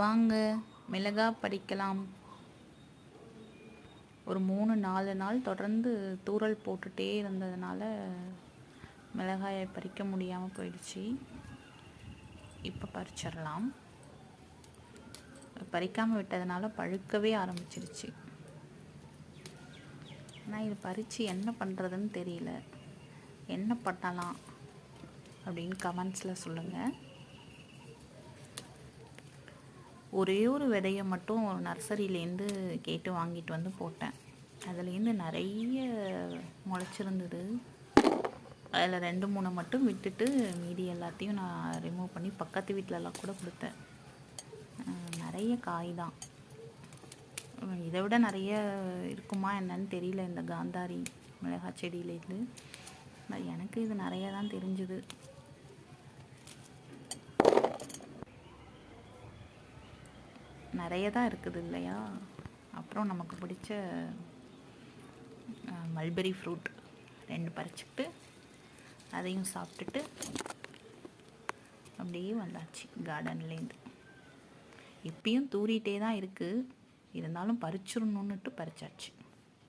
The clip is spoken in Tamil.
வாங்க மிளகா பறிக்கலாம். ஒரு மூணு நாலு நாள் தொடர்ந்து தூறல் போட்டுகிட்டே இருந்ததுனால மிளகாயை பறிக்க முடியாமல் போயிடுச்சு. இப்போ பறிச்சிடலாம். பறிக்காமல் விட்டதுனால பழுக்கவே ஆரம்பிச்சிருச்சு. ஆனால் இது பறித்து என்ன பண்ணுறதுன்னு தெரியல. என்ன பண்ணலாம் அப்படின்னு கமெண்ட்ஸில் சொல்லுங்கள் ஒரே ஒரு விதையை மட்டும் நர்சரியிலேருந்து கேட்டு வாங்கிட்டு வந்து போட்டேன். அதுலேருந்து நிறைய முளைச்சிருந்தது. அதில் ரெண்டு மூணு மட்டும் விட்டுட்டு மீதி எல்லாத்தையும் நான் ரிமூவ் பண்ணி பக்கத்து வீட்டிலலாம் கூட கொடுத்தேன். நிறைய காய் தான். இதை விட நிறைய இருக்குமா என்னன்னு தெரியல இந்த காந்தாரி மிளகாய் செடியிலேருந்து. எனக்கு இது நிறைய தான் தெரிஞ்சுது. நிறைய தான் இருக்குது இல்லையா? அப்புறம் நமக்கு பிடிச்ச மல்பெரி ஃப்ரூட் ரெண்டு பறிச்சுக்கிட்டு அதையும் சாப்பிட்டுட்டு அப்படியே வந்தாச்சு கார்டன்லேருந்து இப்பயும் தூரிகிட்டே தான் இருக்குது இருந்தாலும் பறிச்சிடணுன்னுட்டு பறிச்சாச்சு.